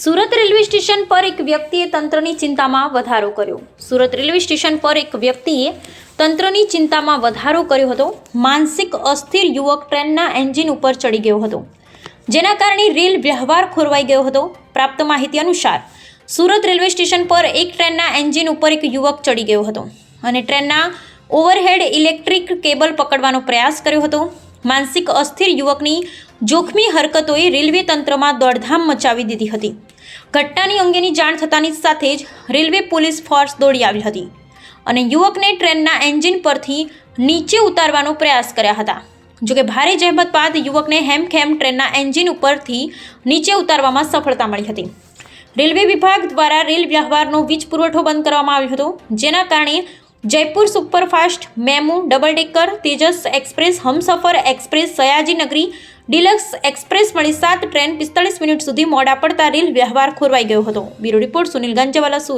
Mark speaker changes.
Speaker 1: Surat railway station પર એક વ્યક્તિએ તંત્રની ચિંતામાં વધારો કર્યો. સુરત રેલવે સ્ટેશન પર એક વ્યક્તિએ તંત્રની ચિંતામાં વધારો કર્યો હતો. માનસિક અસ્થિર યુવક ટ્રેનના એન્જિન ઉપર ચડી ગયો હતો. જેના કારણે રેલ વ્યવહાર ખોરવાઈ ગયો હતો. પ્રાપ્ત માહિતી અનુસાર, સુરત રેલવે સ્ટેશન પર એક ટ્રેનના એન્જિન ઉપર એક યુવક ચડી ગયો હતો અને ટ્રેનના ઓવરહેડ ઇલેક્ટ્રિક કેબલ પકડવાનો પ્રયાસ કર્યો હતો. માનસિક અસ્થિર યુવકની જોખમી હરકતોએ રેલવે તંત્રમાં દોડધામ મચાવી દીધી હતી. ઘટનાની અંગેની જાણ થતાની સાથે જ રેલવે પોલીસ ફોર્સ દોડી આવી હતી અને યુવકને ટ્રેનના એન્જિન પરથી નીચે ઉતારવાનો પ્રયાસ કર્યા હતા. જોકે ભારે જહેમત બાદ યુવકને હેમખેમ ટ્રેનના એન્જિન ઉપરથી નીચે ઉતારવામાં સફળતા મળી હતી. રેલવે વિભાગ દ્વારા રેલ વ્યવહારનો વીજ પુરવઠો બંધ કરવામાં આવ્યો હતો, જેના કારણે Jaipur superfast, MEMU, double decker, Tejas express, Humsafar express Sayaji Nagari deluxe express મળી સાત ટ્રેન પિસ્તાળીસ મિનિટ સુધી મોડા પડતા રેલ વ્યવહાર ખોરવાઈ ગયો હતો. Bureau report Sunil Ganjwala, Surat.